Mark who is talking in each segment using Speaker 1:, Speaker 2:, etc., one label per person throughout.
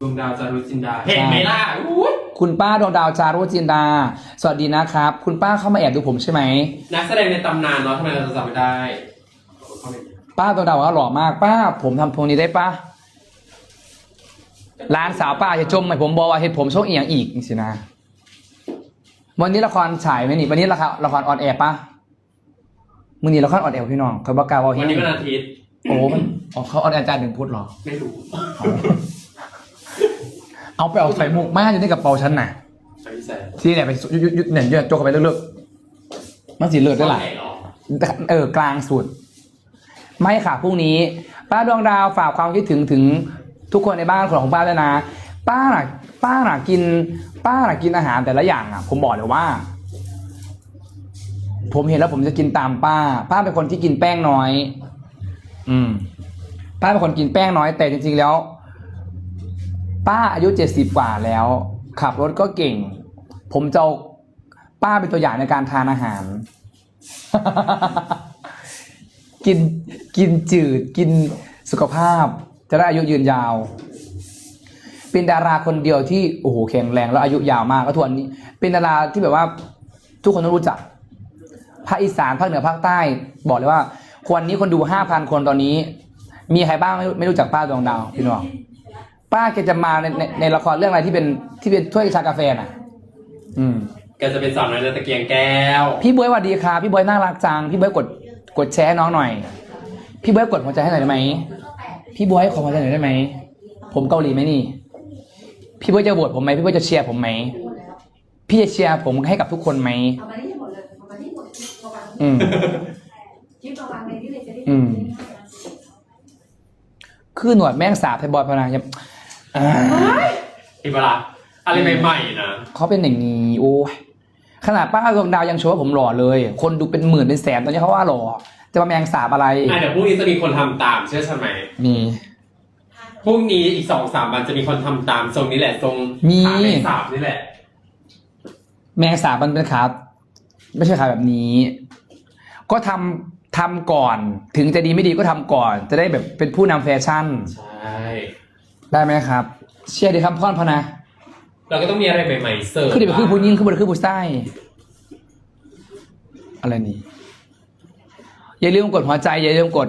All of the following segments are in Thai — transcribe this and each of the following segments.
Speaker 1: ดวงดาวจารุจินดา เห็นไหมล่ะอุ๊ย
Speaker 2: คุณป้าดวงดาวจารุจินดา สวัสดีนะครับ คุณป้าเข้ามาแอบดูผมใช่ไหม
Speaker 1: นักแสดงในตำนานเนาะทำไมเราจะจำไม่ได้เข้าไป
Speaker 2: ป้าดวงดาวบอกว่าหล่อมาก ป้า ผมทำพวงนี้ได้ป้าร้านสาวป้าจะจมไหมผมบอกว่าเห็นผมโชคอีกอย่างอีกสินะ วันนี้ละครฉายไหมนี่ วันนี้ละครละครออนแอร์ป้ามือนี้ละครออนแอร์พี่น้องเขาบอกกล่าวว่า
Speaker 1: วันนี้เป็นอาทิตย์
Speaker 2: โอ้มันอ๋อเขาออนแอร์จานหนึ่งพุธเหรอ
Speaker 1: ไม่รู้
Speaker 2: เอาไปเอาใส่หมวกมาอยู่ในกระเป๋าฉันน่ะ
Speaker 1: ใช่พี่แซม
Speaker 2: ที่เนี่ยไปยุดยุดยุดเนี่ยยุดโจกเข้าไปเลือกๆมันสีเลือดได้หลาย
Speaker 1: เหรอ
Speaker 2: เออกลางสุด ไม่ค่ะพรุ่งนี้ ป้าดวงดาวฝากความคิดถึงถึงทุกคนในบ้านของป้าด้วยนะ ป้าน่ะป้าน่ะกิน ป้าน่ะกินอาหารแต่ละอย่างอะ ผมบอกเลยว่า ผมเห็นแล้วผมจะกินตามป้า ป้าเป็นคนที่กินแป้งน้อย อืม ป้าเป็นคนกินแป้งน้อยแต่จริงๆแล้ว ป้าอายุเจ็ดสิบกว่าแล้ว ขับรถก็เก่ง ผมจะป้าเป็นตัวอย่างในการทานอาหาร กินกินจืดกินสุขภาพ จะได้อายุยืนยาว เป็นดาราคนเดียวที่โอ้โหแข็งแรงแล้วอายุยาวมากก็ทวนนี้ เป็นดาราที่แบบว่าทุกคนต้องรู้จักภาคอีสานภาคเหนือภาคใต้ บอกเลยว่าวันนี้คนดูห้าพันคนตอนนี้ มีใครบ้างไม่ไม่รู้จักป้าดวงดาวพี่น้อง ป้าแกจะมาในในในละครเรื่องอะไรที่เป็นที่เป็นถ้วยชากาแฟน่ะ อืม
Speaker 1: แกจะเป็นสาวน้อยในตะเกียงแก้ว
Speaker 2: พี่บวยสวัสดีครับพี่บวยน่ารักจัง พี่บวยกดกดแชร์ให้น้องหน่อย พี่บวยกดหัวใจให้หน่อยได้ไหมพี่บวยขอหัวใจหน่อยได้ไหมผมเกาหลีไหมนี่ พี่บวยจะโหวตผมไหมพี่บวยจะเชียร์ผมไหมพี่จะเชียร์ผมให้กับทุกคนไหม
Speaker 3: เอามาที่หมดเลยเอามาที่หมดเอาวาง
Speaker 2: อืม
Speaker 3: คลิปเอาวางในที่เลยจะได้
Speaker 2: อืม คือหนวดแม่งสาบไทยบอยพนังยัง อ่า
Speaker 1: อีกเวลาอะไรใหม่ๆนะ
Speaker 2: เขาเป็นอย่างนี้โอ้ยขนาดป้าดวงดาวยังโชว์ว่าผมหล่อเลย คนดูเป็นหมื่นเป็นแสนตอนนี้เขาว่าหล่อ จะมาแมงสาบอะไร
Speaker 1: อะเดี๋ยวพรุ่งนี้จะมีคนทำตามเชื่อฉันไหม
Speaker 2: มี
Speaker 1: พรุ่งนี้อีกสองสามวันจะมีคนทำตามทรงนี้แหละทรง
Speaker 2: มี
Speaker 1: ขาไม่สาบนี่แหละ
Speaker 2: แมงสาบมันเป็นขาไม่ใช่ขาแบบนี้ ก็ทำทำก่อน ถึงจะดีไม่ดีก็ทำก่อน จะได้แบบเป็นผู้นำแฟชั่น
Speaker 1: ใช่
Speaker 2: ได้ไหมครับ เชียร์ดีครับพ่อนพอนะ
Speaker 1: เราก็ต้องมีอะไรใหม่ๆเสิร์ฟ
Speaker 2: คือเดี๋ยวคือผู้ยิ่งคือบนคือผู้ใต้อะไรนี่ อย่าลืมกดหัวใจ อย่าลืมกด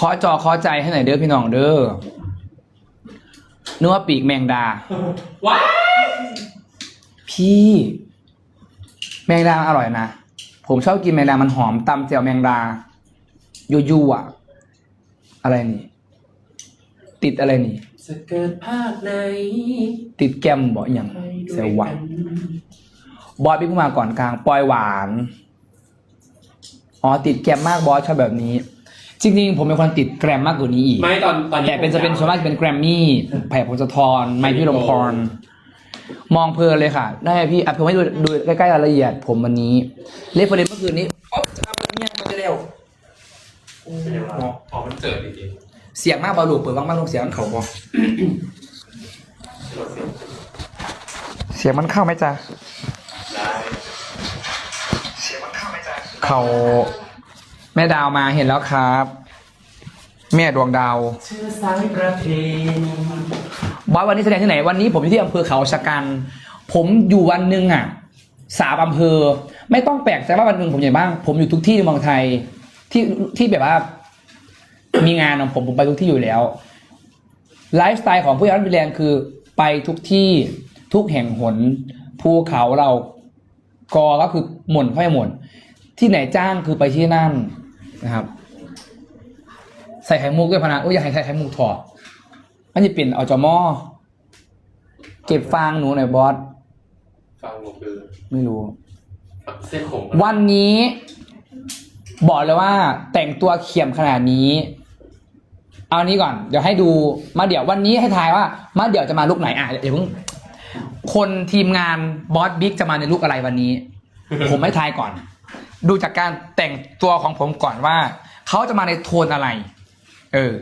Speaker 2: ขอจอขอใจให้หน่อยเด้อพี่น้องเด้อเนื้อปีกแมงดา
Speaker 1: ว้าย
Speaker 2: พี่ แมงดาอร่อยนะ ผมชอบกินแมงดา มันหอมตำเจียวแมงดา ยูยูอะ อะไรนี่ ติดอะไรนี่
Speaker 1: จะเกิดภาคไหน
Speaker 2: ติดแกมบ่อย่างเซลหวานบอยพี่เพิ่งมาก่อนกลางปอยหวานอ๋อติดแกรมมากบอสชอบแบบนี้ จริงๆ ผมเป็นคนติดแกรมมากกว่านี้อีก
Speaker 1: ไม่ตอนตอนนี้
Speaker 2: แต่เป็นจะเป็นส่วนมากจะเป็นแกรมมี่แผ่พงศธรไมค์พี่ลมพร มองเพลินเลยค่ะ ได้พี่อะผมให้ดูดูใกล้ๆรายละเอียดผมวันนี้ เลฟเฟอร์เรนเมื่อคืนนี้อ๊อบจะทำอะไรเนี่ยมันจะเร็ว
Speaker 1: เป็นยังไงวะอ๋อมันเจิดจริง
Speaker 2: เสียงมากบอลลูเปิดบ้างบ้างลงเสียงมันเขาบอเสียงมันเข้าไหมจ๊ะ
Speaker 1: ได้
Speaker 2: เขาแม่ดาวมาเห็นแล้วครับ แม่ดวงดาว
Speaker 1: ชื่อสายประเพณี
Speaker 2: บอสวันนี้แสดงที่ไหนวันนี้ผมอยู่ที่อำเภอเขาชะกัน ผมอยู่วันหนึ่งอะสามอำเภอ ไม่ต้องแปลกใจว่าวันหนึ่งผมอย่บ้าง ผมอยู่ทุกที่ในเมืองไทยที่ที่แบบว่า มีงานของผมผมไปทุกที่อยู่แล้วไลฟ์สไตล์ของผู้ย้อนวิแลนด์คือไปทุกที่ทุกแห่งหนภูเขาเรากอก็คือหม่นค่อยหม่นที่ไหนจ้างคือไปที่นั่นนะครับ ใส่ไข่มุกด้วยพะนะโอ้ยอยากให้ใส่ไข่มุกถอดมันจะเปลี่ยนเอาจอมอเก็บฟางหนูหน่อยบอส
Speaker 1: ฟังหมดเลย
Speaker 2: ไม่รู้
Speaker 1: เส้นผม
Speaker 2: วันนี้ บอกเลยว่าแต่งตัวเขียมขนาดนี้ เอานี้ก่อน เดี๋ยวให้ดูมาเดี๋ยววันนี้ให้ทายว่ามาเดี๋ยวจะมาลุกไหนอะเดี๋ยวเพิ่งคนทีมงานบอสบิ๊กจะมาในลุกอะไรวันนี้ ผมให้ทายก่อน ดูจากการแต่งตัวของผมก่อนว่าเขาจะมาในโทนอะไร เออ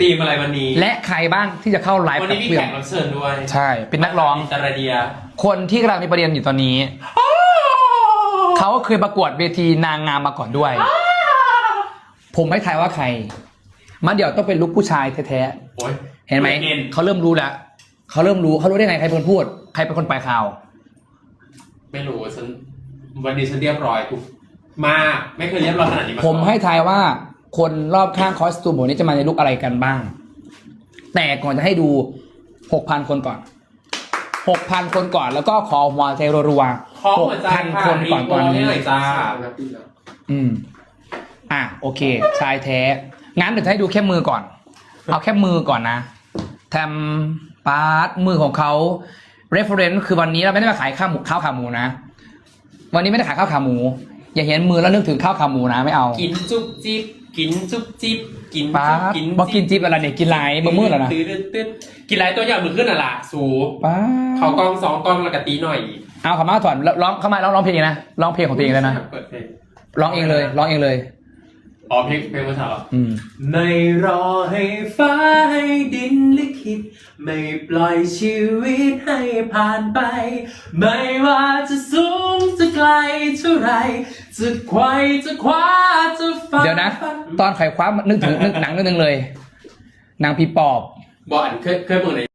Speaker 1: ตีมอะไรวันนี้
Speaker 2: และใครบ้างที่จะเข้าไลฟ์
Speaker 1: วัน
Speaker 2: กั
Speaker 1: นี้
Speaker 2: บ
Speaker 1: มี
Speaker 2: เพื่อ
Speaker 1: แข
Speaker 2: น
Speaker 1: กรับเชิญด้วย
Speaker 2: ใช่ เป็นนักร้อง
Speaker 1: ตาราเดีย
Speaker 2: คนที่กำลังมีประเด็นอยู่ตอนนี้ เขาเคยประกวดเวทีนางงามมาก่อนด้วย ผมไม่ทายว่าใคร มาเดี๋ยวต้องเป็นลูกผู้ชายแท้
Speaker 1: โอ้ย
Speaker 2: ๆเห็นไหม
Speaker 1: เห็น
Speaker 2: เขาเริ่มรู้แล้วเขาเริ่มรู้เขารู้ได้ไงใครเป็นคนพูด ใครเป็นคนปลายข่าว
Speaker 1: ไม่รู้ฉันวันนี้ฉันเรียบร้อยทุกมากไม่เคยเรียบร้อยขนาดนี้มาก่อน
Speaker 2: ผมให้ทายว่าคนรอบข้างคอสตูมผมนี้จะมาในลุกอะไรกันบ้าง แต่ก่อนจะให้ดูหกพันคนก่อนหกพันคนก่อนแล้วก็ขอหัวใจรัว
Speaker 1: ขอ
Speaker 2: ๆห
Speaker 1: หั
Speaker 2: ก
Speaker 1: วใจ
Speaker 2: พัน
Speaker 1: ค่ะ
Speaker 2: คนก่อนตอน
Speaker 1: รี
Speaker 2: นี้
Speaker 1: บให้หน่อยจ้า
Speaker 2: อืม อะ โอเค ชายแท้ งั้นเดี๋ยวจะให้ดูแค่มือก่อน เอาแค่มือก่อนนะแทมปาร์ตมือของเขา reference คือวันนี้เราไม่ได้มาขายข้าวหมูข้าวขาหมูนะ วันนี้ไม่ได้ขายข้าวขาหมู อย่าเห็นมือแล้วนึกถึงข้าวขาหมูนะไม่เอา
Speaker 1: กินจุ๊บจิ๊บกินจุ๊บจิ๊บกิน
Speaker 2: ป้า
Speaker 1: จุ๊
Speaker 2: ดบอกกินจิ๊บอะไรเนี่ยกินไรมือมืดแล้วนะ
Speaker 1: ตื้อตื้อกินไรตัวอย่างมือขึ้นอะล่ะสู
Speaker 2: ป้าด
Speaker 1: เขากล้องสองกล้องแล้วกะตีหน่อย
Speaker 2: เอาขามาถอนแล้วร้องเข้ามาร้องร้องเพลงเองนะร้องเพลงของตัวเองเลยนะ
Speaker 1: เปิดเพลง
Speaker 2: ร้องเองเลยร้องเองเลย
Speaker 1: อ๋อเพลงเพลงภาษาเหรอ
Speaker 2: อืม
Speaker 1: ไม่รอให้ฟ้าให้ดินลิขิต ไม่ปล่อยชีวิตให้ผ่านไป ไม่ว่าจะสูงจะไกลเท่าไร จะไขว่จะคว้าจะฝัน
Speaker 2: เดี๋ยวนะ ตอนไขว่คว้านึกถึงนึกหนังเรื่องนึงเลยหนังผีปอบ
Speaker 1: บอกอันเคยเคยเปิดใน